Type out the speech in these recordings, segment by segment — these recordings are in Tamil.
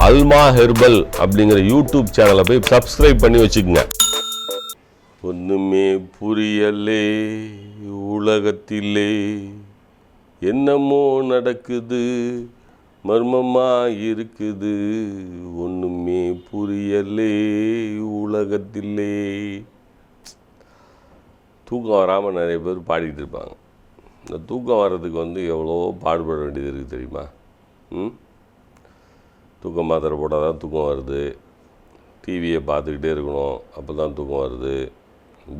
அல்மா ஹெர்பல் அப்படிங்கிற யூடியூப் சேனலை போய் சப்ஸ்கிரைப் பண்ணி வச்சுக்கோங்க. ஒன்றுமே புரியலே உலகத்திலே என்னமோ நடக்குது மர்மமாக இருக்குது ஒன்றுமே புரியலே உலகத்திலே. தூக்கம் வராமல் நிறைய பேர் பாடிக்கிட்டு இருப்பாங்க. இந்த தூக்கம் வர்றதுக்கு வந்து எவ்வளோ பாடுபட வேண்டியது இருக்குது தெரியுமா? ம்? தூக்கம் மாத்திரை போட்டால் தான் தூக்கம் வருது. டிவியை பார்த்துக்கிட்டே இருக்கணும் அப்போ தான் தூக்கம் வருது.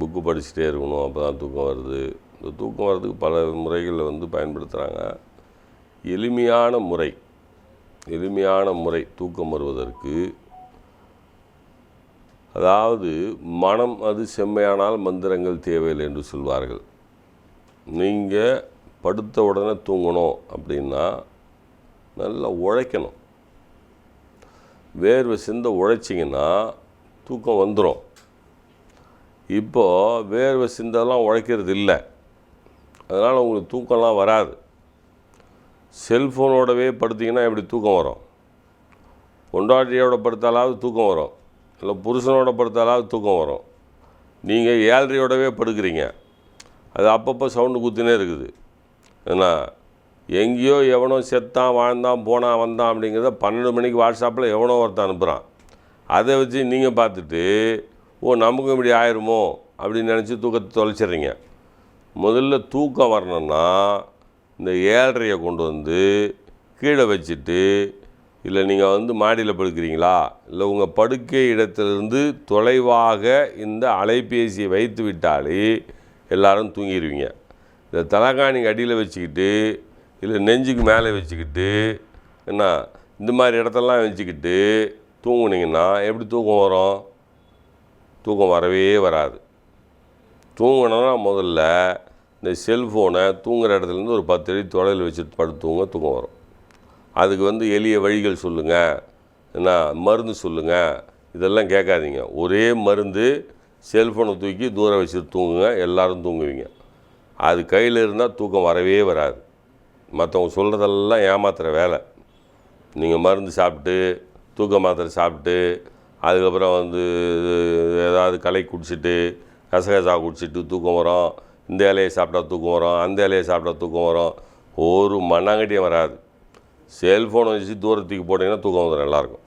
புக்கு படிச்சுட்டே இருக்கணும் அப்போ தான் தூக்கம் வருது. இந்த தூக்கம் வர்றதுக்கு பல முறைகளில் வந்து பயன்படுத்துகிறாங்க எளிமையான முறை எளிமையான முறை தூக்கம் வருவதற்கு அதாவது மனம் அது செம்மையானால் மந்திரங்கள் தேவையில்லை என்று சொல்வார்கள். நீங்கள் படுத்த உடனே தூங்கணும் அப்படின்னா நல்லா உழைக்கணும். வேர்வை சிந்த உழைச்சிங்கன்னா தூக்கம் வந்துடும் இப்போது வேர்வை சிந்தெல்லாம் உழைக்கிறது இல்லை. அதனால் உங்களுக்கு தூக்கம்லாம் வராது. செல்ஃபோனோடவே படுத்திங்கன்னா எப்படி தூக்கம் வரும்? பொண்டாட்டியோட படுத்தாலாவது தூக்கம் வரும். இல்லை புருஷனோட படுத்தாலாவது தூக்கம் வரும். நீங்கள் ஏழ்ரையோடவே படுக்கிறீங்க. அது அப்பப்போ சவுண்டு குத்தினே இருக்குது. ஏன்னா எங்கேயோ எவனோ செத்தான் வாழ்ந்தான் போனான் வந்தான் அப்படிங்கிறத பன்னெண்டு மணிக்கு வாட்ஸ்அப்பில் எவனோ ஒருத்தன் அனுப்புகிறான். அதை வச்சு நீங்கள் பார்த்துட்டு ஓ நமக்கும் இப்படி ஆயிருமோ அப்படின்னு நினச்சி தூக்கத்தை தொலைச்சிடுறீங்க. முதல்ல தூக்கம் வரணும்னா இந்த ஏழரையை கொண்டு வந்து கீழே வச்சுட்டு இல்லை நீங்கள் வந்து மாடியில் படுக்கிறீங்களா? இல்லை உங்கள் படுக்கை இடத்திலிருந்து தொலைவாக இந்த அலைபேசியை வைத்து விட்டாலே எல்லோரும் தூங்கிடுவீங்க. இந்த தலகாணிக்கு அடியில் வச்சுக்கிட்டு இல்லை நெஞ்சுக்கு மேலே வச்சுக்கிட்டு என்ன இந்த மாதிரி இடத்தெல்லாம் வச்சுக்கிட்டு தூங்குனீங்கன்னா எப்படி தூக்கம் வரும்? தூக்கம் வரவே வராது. தூங்கணும்னா முதல்ல இந்த செல்ஃபோனை தூங்குற இடத்துலேருந்து ஒரு பத்து அடி தொலைவில் வச்சுட்டு படுத்து தூங்க தூக்கம் வரும். அதுக்கு வந்து எளிய வழிகள் சொல்லுங்கள் என்ன மருந்து சொல்லுங்கள் இதெல்லாம் கேட்காதீங்க. ஒரே மருந்து செல்ஃபோனை தூக்கி தூரம் வச்சுட்டு தூங்குங்க. எல்லோரும் தூங்குவீங்க. அது கையில் இருந்தால் தூக்கம் வரவே வராது. மற்றவங்க சொல்கிறதெல்லாம் ஏமாத்துகிற வேலை. நீங்கள் மருந்து சாப்பிட்டு தூக்க மாத்திரை சாப்பிட்டு அதுக்கப்புறம் வந்து ஏதாவது களை குடிச்சிட்டு கசகசா குடிச்சிட்டு தூக்கம் வரும். இந்த இலையை சாப்பிட்டா தூக்கம் வரும் அந்த இலையை சாப்பிட்டா தூக்கம் வரும். ஒரு மண்ணாங்கட்டியும் வராது. செல்ஃபோனை வச்சு தூரத்துக்கு போட்டிங்கன்னா தூக்கம் வந்துடும் நல்லாயிருக்கும்